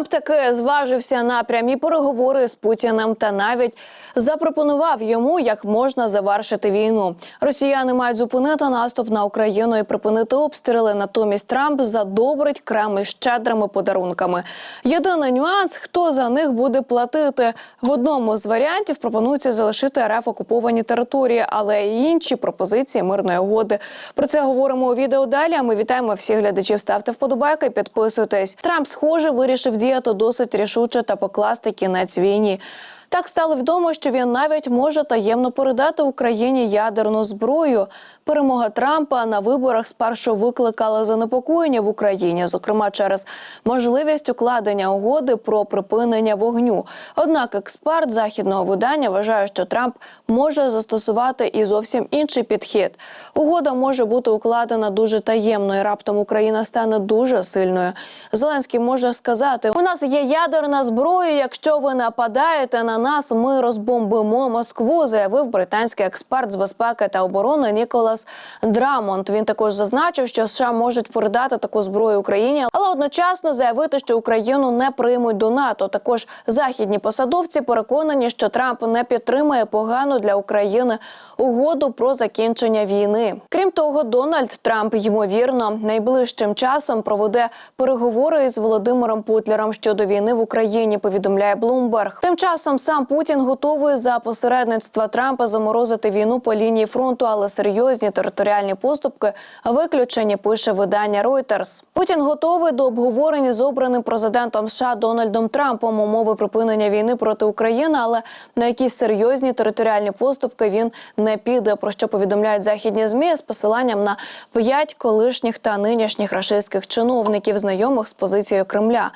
Трамп таки зважився на прямі переговори з Путіним та навіть запропонував йому, як можна завершити війну. Росіяни мають зупинити наступ на Україну і припинити обстріли. Натомість Трамп задобрить Кремль щедрими подарунками. Єдиний нюанс, хто за них буде платити. В одному з варіантів пропонується залишити РФ окуповані території, але й інші пропозиції мирної угоди. Про це говоримо у відео далі. Ми вітаємо всіх глядачів. Ставте вподобайки, підписуйтесь. Трамп, схоже, вирішив діяти досить рішуче та покласти кінець війні. Так стало відомо, що він навіть може таємно передати Україні ядерну зброю. Перемога Трампа на виборах спершу викликала занепокоєння в Україні, зокрема через можливість укладення угоди про припинення вогню. Однак експерт західного видання вважає, що Трамп може застосувати і зовсім інший підхід. Угода може бути укладена дуже таємно, і раптом Україна стане дуже сильною. Зеленський може сказати: у нас є ядерна зброя. Якщо ви нападаєте на нас, ми розбомбимо Москву, заявив британський експерт з безпеки та оборони Ніколас Драмонт. Він також зазначив, що США можуть передати таку зброю Україні, одночасно заявити, що Україну не приймуть до НАТО. Також західні посадовці переконані, що Трамп не підтримує погану для України угоду про закінчення війни. Крім того, Дональд Трамп ймовірно найближчим часом проведе переговори із Володимиром Путлером щодо війни в Україні. Повідомляє Блумберг. Тим часом сам Путін готовий за посередництва Трампа заморозити війну по лінії фронту, але серйозні територіальні поступки виключені. Пише видання Reuters. Путін готовий до обговорення з обраним президентом США Дональдом Трампом умови припинення війни проти України, але на якісь серйозні територіальні поступки він не піде. Про що повідомляють західні змі з посиланням на п'ять колишніх та нинішніх рашистських чиновників, знайомих з позицією Кремля.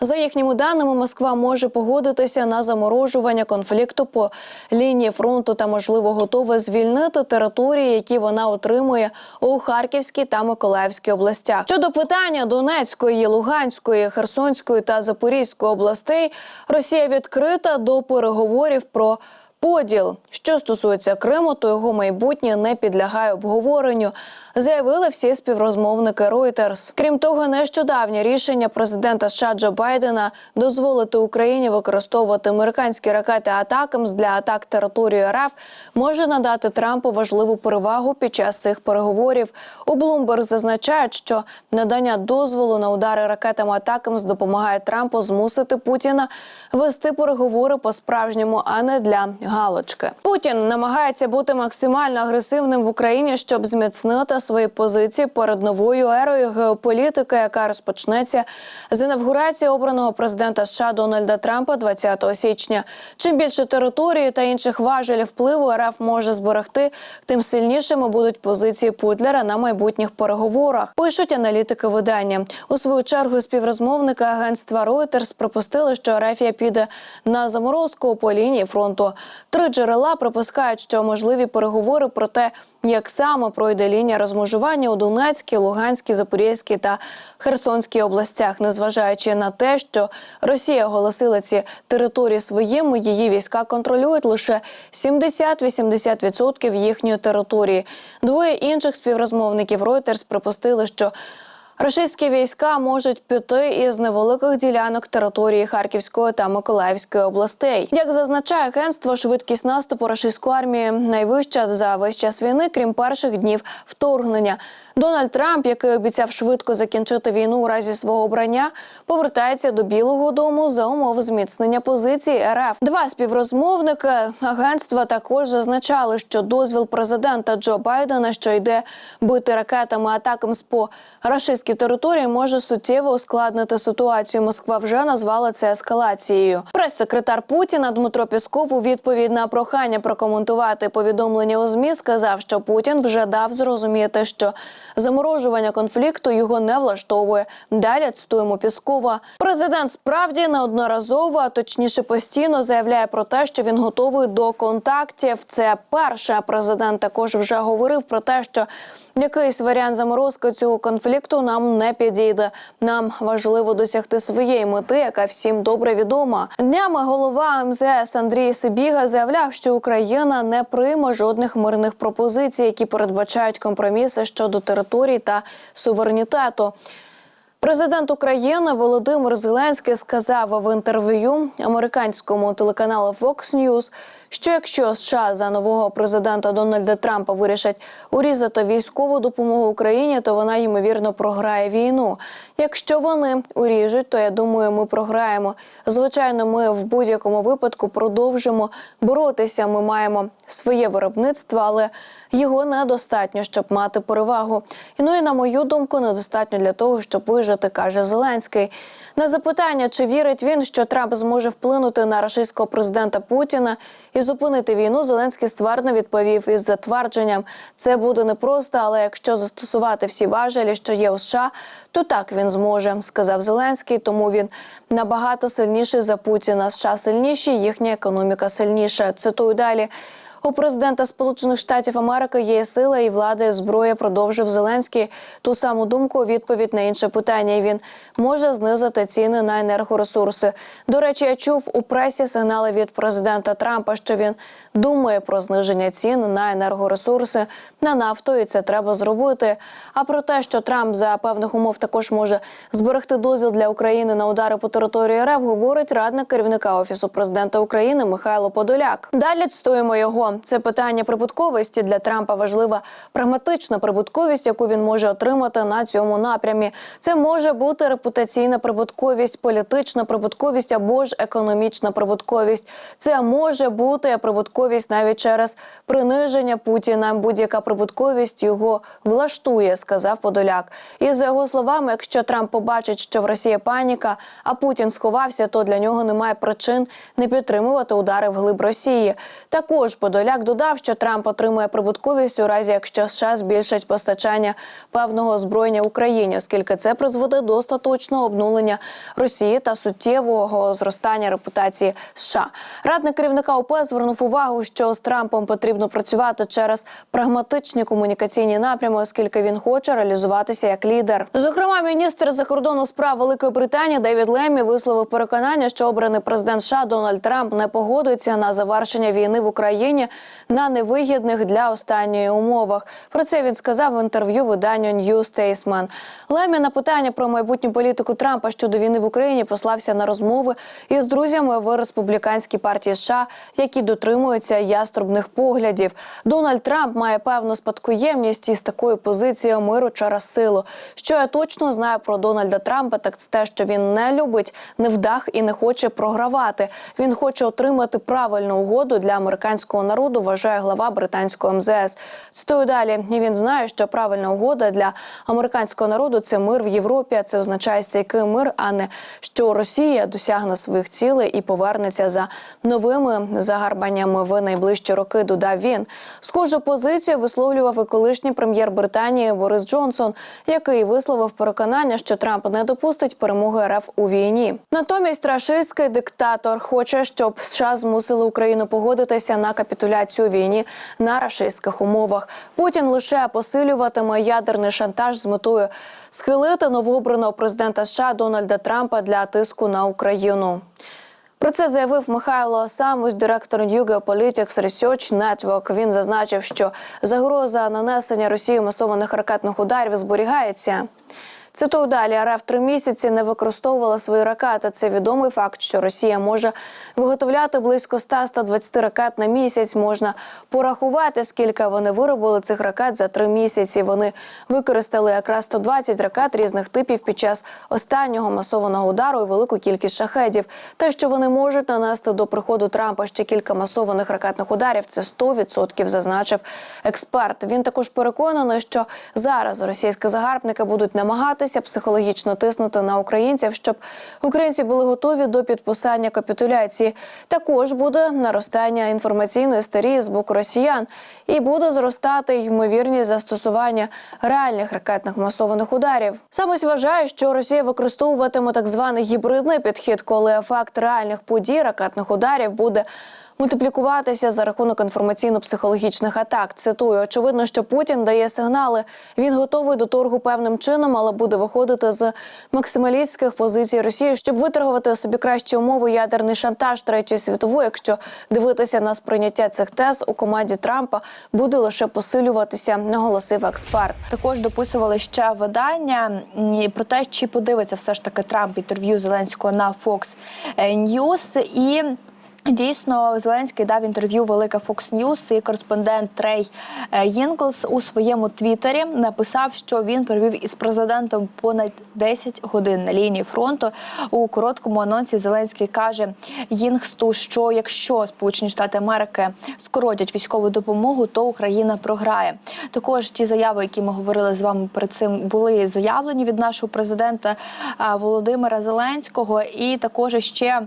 За їхніми даними, Москва може погодитися на заморожування конфлікту по лінії фронту та можливо готова звільнити території, які вона отримує у Харківській та Миколаївській областях. Щодо питання Донецької, Луганської, Херсонської та Запорізької областей, Росія відкрита до переговорів про. Поділ, що стосується Криму, то його майбутнє не підлягає обговоренню, заявили всі співрозмовники Reuters. Крім того, нещодавнє рішення президента США Джо Байдена дозволити Україні використовувати американські ракети Атакамс для атак території РФ може надати Трампу важливу перевагу під час цих переговорів. У Bloomberg зазначають, що надання дозволу на удари ракетами Атакамс допомагає Трампу змусити Путіна вести переговори по справжньому, а не для галочки. Путін намагається бути максимально агресивним в Україні, щоб зміцнити свої позиції перед новою ерою геополітики, яка розпочнеться з інавгурації обраного президента США Дональда Трампа 20 січня. Чим більше території та інших важелів впливу РФ може зберегти, тим сильнішими будуть позиції Путлера на майбутніх переговорах. Пишуть аналітики видання. У свою чергу співрозмовники агентства Reuters припустили, що Рефія піде на заморозку по лінії фронту. Три джерела припускають, що можливі переговори про те, як саме пройде лінія розмежування у Донецькій, Луганській, Запорізькій та Херсонській областях, незважаючи на те, що Росія оголосила ці території своїми, її війська контролюють лише 70-80% їхньої території. Двоє інших співрозмовників Reuters припустили, що Російські війська можуть піти із невеликих ділянок території Харківської та Миколаївської областей. Як зазначає агентство, швидкість наступу російської армії найвища за весь час війни, крім перших днів вторгнення. Дональд Трамп, який обіцяв швидко закінчити війну у разі свого обрання, повертається до Білого Дому за умов зміцнення позиції РФ. Два співрозмовники агентства також зазначали, що дозвіл президента Джо Байдена, що йде бити ракетами атакам з по рашистській території, може суттєво ускладнити ситуацію. Москва вже назвала це ескалацією. Прес-секретар Путіна Дмитро Пісков у відповідь на прохання прокоментувати повідомлення у змі сказав, що Путін вже дав зрозуміти, що заморожування конфлікту його не влаштовує. Далі цитуємо Піскова. Президент справді неодноразово, а точніше постійно заявляє про те, що він готовий до контактів. Це перше. Президент також вже говорив про те, що якийсь варіант заморозки цього конфлікту нам не підійде. Нам важливо досягти своєї мети, яка всім добре відома. Днями голова МЗС Андрій Сибіга заявляв, що Україна не прийме жодних мирних пропозицій, які передбачають компроміси щодо територій та суверенітету. Президент України Володимир Зеленський сказав в інтерв'ю американському телеканалу Fox News, що якщо США за нового президента Дональда Трампа вирішать урізати військову допомогу Україні, то вона ймовірно програє війну. Якщо вони уріжуть, то я думаю, ми програємо. Звичайно, ми в будь-якому випадку продовжимо боротися. Ми маємо своє виробництво, але його недостатньо, щоб мати перевагу. І ну і на мою думку, недостатньо для того, щоб вижити, каже Зеленський. На запитання, чи вірить він, що Трамп зможе вплинути на російського президента Путіна і зупинити війну, Зеленський ствердно відповів із затвердженням: це буде непросто, але якщо застосувати всі важелі, що є у США, то так він зможе, сказав Зеленський. Тому він набагато сильніший за Путіна. США сильніші, їхня економіка сильніша. Цитую далі. У президента Сполучених Штатів Америки є сила і влада, і зброя. Продовжив Зеленський ту саму думку. Відповідь на інше питання. Він може знизити ціни на енергоресурси. До речі, я чув у пресі сигнали від президента Трампа, що він думає про зниження цін на енергоресурси на нафту, і це треба зробити. А про те, що Трамп за певних умов також може зберегти дозвіл для України на удари по території РФ, говорить радник керівника офісу президента України Михайло Подоляк. Далі цитуємо його. Це питання прибутковості для Трампа важлива прагматична прибутковість, яку він може отримати на цьому напрямі. Це може бути репутаційна прибутковість, політична прибутковість або ж економічна прибутковість. Це може бути прибутковість навіть через приниження Путіна. Будь-яка прибутковість його влаштує, сказав Подоляк. І за його словами, якщо Трамп побачить, що в Росії паніка, а Путін сховався, то для нього немає причин не підтримувати удари в глиб Росії. Також Подоляк додав, що Трамп отримує прибутковість у разі, якщо США збільшать постачання певного озброєння Україні, оскільки це призведе до остаточного обнулення Росії та суттєвого зростання репутації США. Радник керівника ОП звернув увагу, що з Трампом потрібно працювати через прагматичні комунікаційні напрями, оскільки він хоче реалізуватися як лідер. Зокрема, міністр закордонних справ Великої Британії Девід Лемі висловив переконання, що обраний президент США Дональд Трамп не погодиться на завершення війни в Україні на невигідних для останньої умовах. Про це він сказав в інтерв'ю виданню New Statesman. Лемі на питання про майбутню політику Трампа щодо війни в Україні послався на розмови із друзями в республіканській партії США, які дотримуються яструбних поглядів. Дональд Трамп має певну спадкоємність із такою позицією миру через силу. Що я точно знаю про Дональда Трампа, так це те, що він не любить невдах і не хоче програвати. Він хоче отримати правильну угоду для американського народу. Вважає глава британського МЗС. Цитую далі. Він знає, що правильна угода для американського народу це мир в Європі. а Це означає стійкий мир, а не що Росія досягне своїх цілей і повернеться за новими загарбаннями в найближчі роки. Додав він. Схожу позицію висловлював і колишній прем'єр Британії Борис Джонсон, який висловив переконання, що Трамп не допустить перемоги РФ у війні. Натомість рашистський диктатор хоче, щоб США змусили Україну погодитися на капітуляцію війні на рашистських умовах. Путін лише посилюватиме ядерний шантаж з метою схилити новообраного президента США Дональда Трампа для тиску на Україну. Про це заявив Михайло Самус, директор New Geopolitics Research Network. Він зазначив, що загроза нанесення Росії масованих ракетних ударів зберігається. Цитую далі, РФ три місяці не використовувала свої ракети. Це відомий факт, що Росія може виготовляти близько 100-120 ракет на місяць. Можна порахувати, скільки вони виробили цих ракет за три місяці. Вони використали якраз 120 ракет різних типів під час останнього масованого удару і велику кількість шахедів. Те, що вони можуть нанести до приходу Трампа ще кілька масованих ракетних ударів, це 100%, зазначив експерт. Він також переконаний, що зараз російські загарбники будуть намагатися психологічно тиснути на українців, щоб українці були готові до підписання капітуляції. Також буде наростання інформаційної старії з боку росіян, і буде зростати ймовірність застосування реальних ракетних масованих ударів. Самось вважає, що Росія використовуватиме так званий гібридний підхід, коли ефект реальних подій ракетних ударів буде мультиплікуватися за рахунок інформаційно-психологічних атак. Цитую, очевидно, що Путін дає сигнали. Він готовий до торгу певним чином, але буде виходити з максималістських позицій Росії, щоб виторгувати собі кращі умови ядерний шантаж третьої світової. Якщо дивитися на сприйняття цих тез у команді Трампа, буде лише посилюватися, наголосив експерт. Також дописували ще видання про те, чи подивиться все ж таки Трамп інтерв'ю Зеленського на Fox News. і. Дійсно, Зеленський дав інтерв'ю Велика Fox News і кореспондент Трей е, у своєму твіттері написав, що він провів із президентом понад 10 годин на лінії фронту. У короткому анонсі Зеленський каже Їнгсту, що якщо Сполучені Штати Америки скоротять військову допомогу, то Україна програє. Також ті заяви, які ми говорили з вами перед цим, були заявлені від нашого президента Володимира Зеленського, і також ще.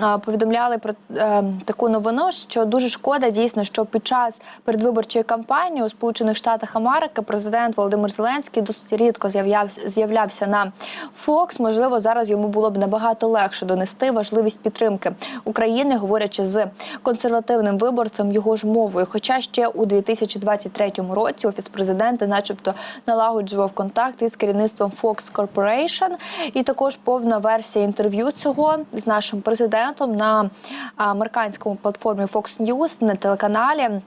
А, Повідомляли про е, таку новину, що дуже шкода дійсно, що під час передвиборчої кампанії у Сполучених Штатах Америки президент Володимир Зеленський досить рідко з'являвся з'являвся на Fox. Можливо, зараз йому було б набагато легше донести важливість підтримки України, говорячи з консервативним виборцем його ж мовою. Хоча ще у 2023 році офіс президента, начебто, налагоджував контакт із керівництвом Fox Corporation. і також повна версія інтерв'ю цього з нашим президентом на американському платформі Fox News на телеканалі.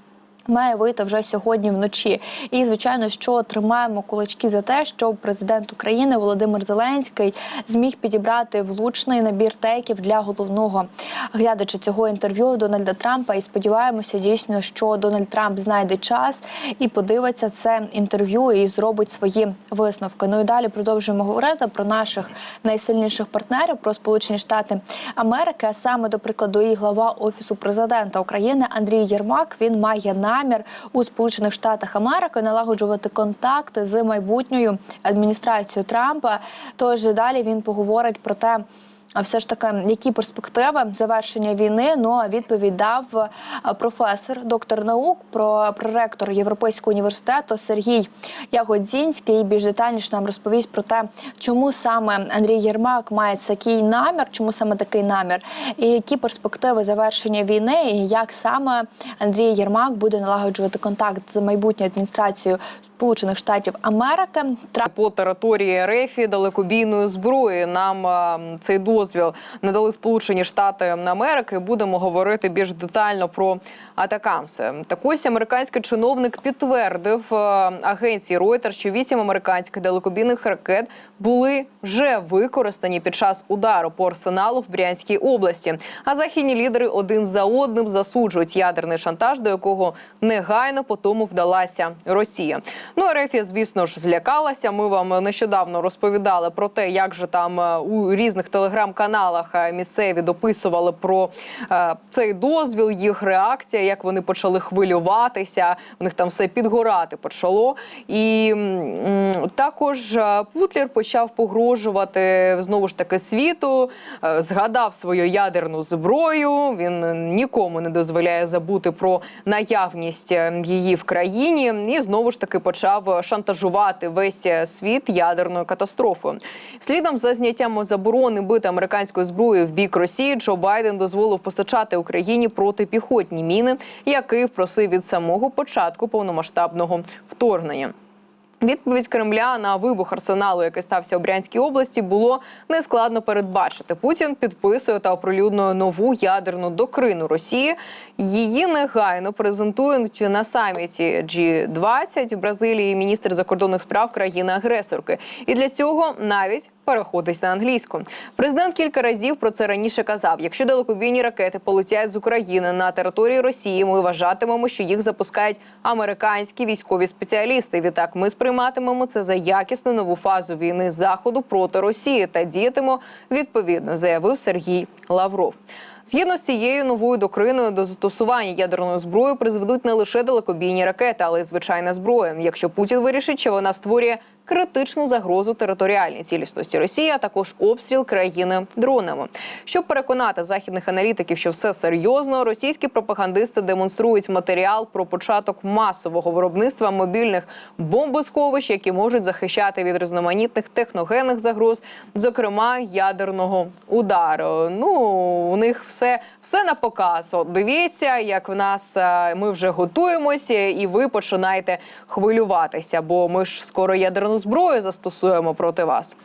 Має вийти вже сьогодні вночі, і звичайно, що тримаємо кулачки за те, щоб президент України Володимир Зеленський зміг підібрати влучний набір теків для головного глядача цього інтерв'ю Дональда Трампа. І сподіваємося, дійсно, що Дональд Трамп знайде час і подивиться це інтерв'ю і зробить свої висновки. Ну і далі продовжуємо говорити про наших найсильніших партнерів, про Сполучені Штати Америки. А саме до прикладу, і глава офісу президента України Андрій Єрмак він має намір у Сполучених Штатах Америки налагоджувати контакти з майбутньою адміністрацією Трампа. Тож далі він поговорить про те. А все ж таки, які перспективи завершення війни? Ну а відповідь дав е, професор, доктор наук, про проректор Європейського університету Сергій Ягодзінський. Більш детальніше нам розповість про те, чому саме Андрій Єрмак має такий намір, чому саме такий намір, і які перспективи завершення війни, і як саме Андрій Єрмак буде налагоджувати контакт з майбутньою адміністрацією Сполучених Штатів Америки. По території РФ далекобійної зброї. Нам цей дозвіл надали Сполучені Штати Америки. Будемо говорити більш детально про атакамси. Так ось американський чиновник підтвердив агенції Reuters, що вісім американських далекобійних ракет були вже використані під час удару по арсеналу в Брянській області. А західні лідери один за одним засуджують ядерний шантаж, до якого негайно по тому вдалася Росія. Ну, Ерефія, звісно ж, злякалася. Ми вам нещодавно розповідали про те, як же там е, у різних телеграм-каналах е, місцеві дописували про е, цей дозвіл, їх реакція, як вони почали хвилюватися. В них там все підгорати почало. І м, також е, Путлер почав погрожувати знову ж таки світу, е, згадав свою ядерну зброю. Він нікому не дозволяє забути про наявність е, її в країні, і знову ж таки почав шантажувати весь світ ядерною катастрофою. Слідом за зняттям заборони бити американською зброєю в бік Росії, Джо Байден дозволив постачати Україні протипіхотні міни, як Київ просив від самого початку повномасштабного вторгнення. Відповідь Кремля на вибух арсеналу, який стався у Брянській області, було нескладно передбачити. Путін підписує та оприлюднює нову ядерну доктрину Росії. Її негайно презентують на саміті G20 в Бразилії міністр закордонних справ країни-агресорки. І для цього навіть переходить на англійську. Президент кілька разів про це раніше казав: якщо далекобійні ракети полетять з України на території Росії, ми вважатимемо, що їх запускають американські військові спеціалісти. Відтак ми сприйматимемо це за якісну нову фазу війни заходу проти Росії та діятимо відповідно, заявив Сергій Лавров. Згідно з цією новою доктриною до застосування ядерної зброї призведуть не лише далекобійні ракети, але й звичайна зброя. Якщо Путін вирішить, що вона створює критичну загрозу територіальній цілісності Росії, а також обстріл країни дронами. Щоб переконати західних аналітиків, що все серйозно, російські пропагандисти демонструють матеріал про початок масового виробництва мобільних бомбосховищ, які можуть захищати від різноманітних техногенних загроз, зокрема ядерного удару. Ну у них все, все на показ. От дивіться, як в нас е, ми вже готуємося, і ви починаєте хвилюватися, бо ми ж скоро ядерну зброю застосуємо проти вас.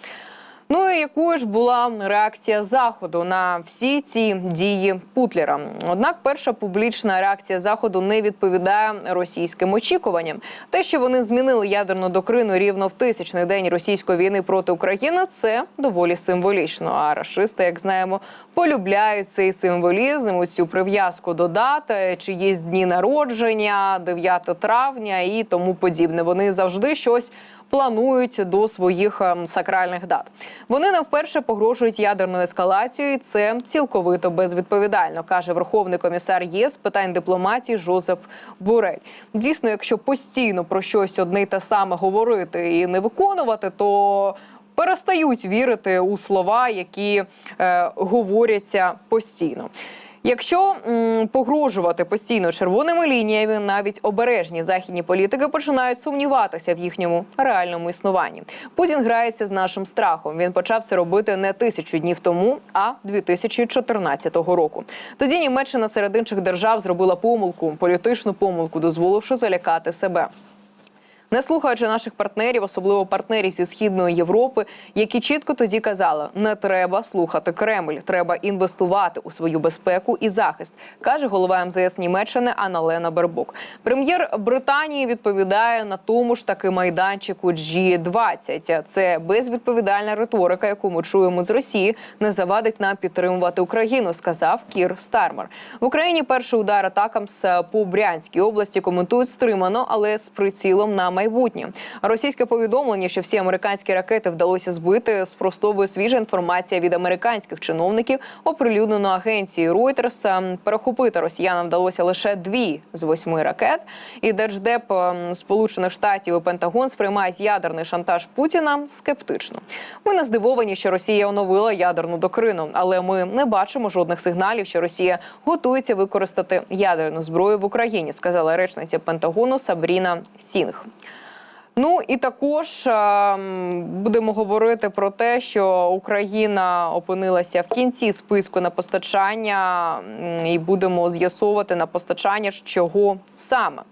Ну і якою ж була реакція заходу на всі ці дії Путлера? Однак, перша публічна реакція заходу не відповідає російським очікуванням. Те, що вони змінили ядерну доктрину рівно в тисячний день російської війни проти України, це доволі символічно. А рашисти, як знаємо, полюбляють цей символізм, цю прив'язку до дати, чиїсь дні народження, 9 травня і тому подібне. Вони завжди щось планують до своїх ем, сакральних дат. Вони не вперше погрожують ядерною ескалацією. і Це цілковито безвідповідально, каже Верховний комісар ЄС питань дипломатії Жозеп Бурель. Дійсно, якщо постійно про щось одне й те саме говорити і не виконувати, то перестають вірити у слова, які е, говоряться постійно. Якщо м, погрожувати постійно червоними лініями, навіть обережні західні політики починають сумніватися в їхньому реальному існуванні. Путін грається з нашим страхом. Він почав це робити не тисячу днів тому, а 2014 року. Тоді Німеччина серед інших держав зробила помилку, політичну помилку, дозволивши залякати себе. Не слухаючи наших партнерів, особливо партнерів зі східної Європи, які чітко тоді казали: не треба слухати Кремль, треба інвестувати у свою безпеку і захист, каже голова МЗС Німеччини Аналена Бербок. Прем'єр Британії відповідає на тому ж таки майданчику G20. Це безвідповідальна риторика, яку ми чуємо з Росії, не завадить нам підтримувати Україну, сказав Кір Стармер. В Україні перший удар атакам з по Брянській області коментують стримано, але з прицілом на майбутнє. Російське повідомлення, що всі американські ракети вдалося збити, спростовує свіжа інформація від американських чиновників, оприлюднено агенцією Reuters. Ем, Перехопити росіянам вдалося лише дві з восьми ракет. І держдеп ем, Сполучених Штатів і Пентагон сприймають ядерний шантаж Путіна скептично. Ми не здивовані, що Росія оновила ядерну доктрину, але ми не бачимо жодних сигналів, що Росія готується використати ядерну зброю в Україні, сказала речниця Пентагону Сабріна Сінг. Ну і також ем, будемо говорити про те, що Україна опинилася в кінці списку на постачання, і будемо з'ясовувати на постачання чого саме.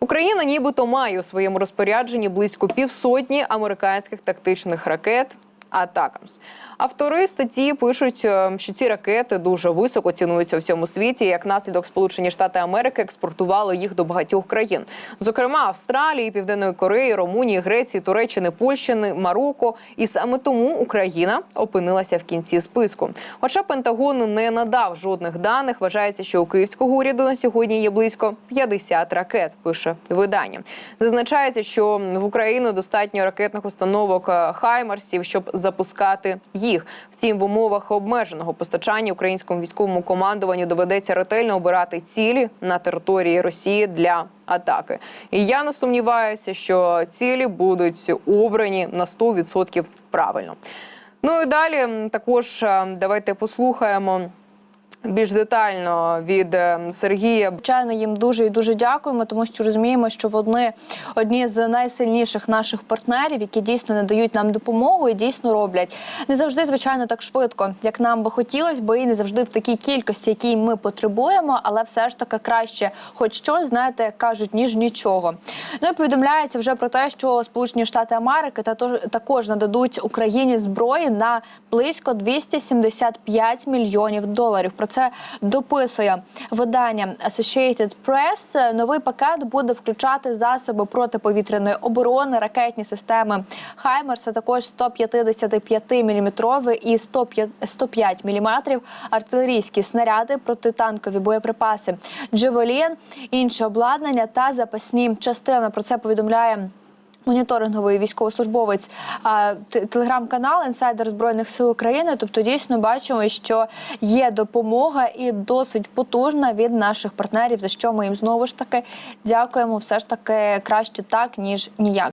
Україна нібито має у своєму розпорядженні близько півсотні американських тактичних ракет. Атакамс. Автори статті пишуть, е, що ці ракети дуже високо цінуються у всьому світі. Як наслідок Сполучені Штати Америки експортували їх до багатьох країн, зокрема Австралії, Південної Кореї, Румунії, Греції, Туреччини, Польщини, Марокко. І саме тому Україна опинилася в кінці списку. Хоча Пентагон не надав жодних даних, вважається, що у київського уряду на сьогодні є близько 50 ракет. Пише видання. Зазначається, що в Україну достатньо ракетних установок е, Хаймарсів, щоб запускати їх. Втім, в умовах обмеженого постачання українському військовому командуванню доведеться ретельно обирати цілі на території Росії для атаки. І я не сумніваюся, що цілі будуть обрані на 100% правильно. Ну і далі також е, давайте послухаємо. Більш детально від е, Сергія Звичайно, їм дуже і дуже дякуємо, тому що розуміємо, що вони одні з найсильніших наших партнерів, які дійсно надають нам допомогу і дійсно роблять не завжди, звичайно, так швидко, як нам би хотілося, бо і не завжди в такій кількості, якій ми потребуємо, але все ж таки краще, хоч щось, знаєте, як кажуть, ніж нічого. Ну і повідомляється вже про те, що Сполучені Штати Америки та також нададуть Україні зброї на близько 275 мільйонів доларів. Про це дописує видання Associated Press. Новий пакет буде включати засоби протиповітряної оборони, ракетні системи Хаймерс, а також 155 мм і 105 105 мм артилерійські снаряди, протитанкові боєприпаси, Джевелін, інше обладнання та запасні частини. Про це повідомляє. Моніторинговий військовослужбовець телеграм-канал інсайдер збройних сил України. Тобто, дійсно бачимо, що є допомога і досить потужна від наших партнерів. За що ми їм знову ж таки дякуємо. Все ж таки краще так ніж ніяк.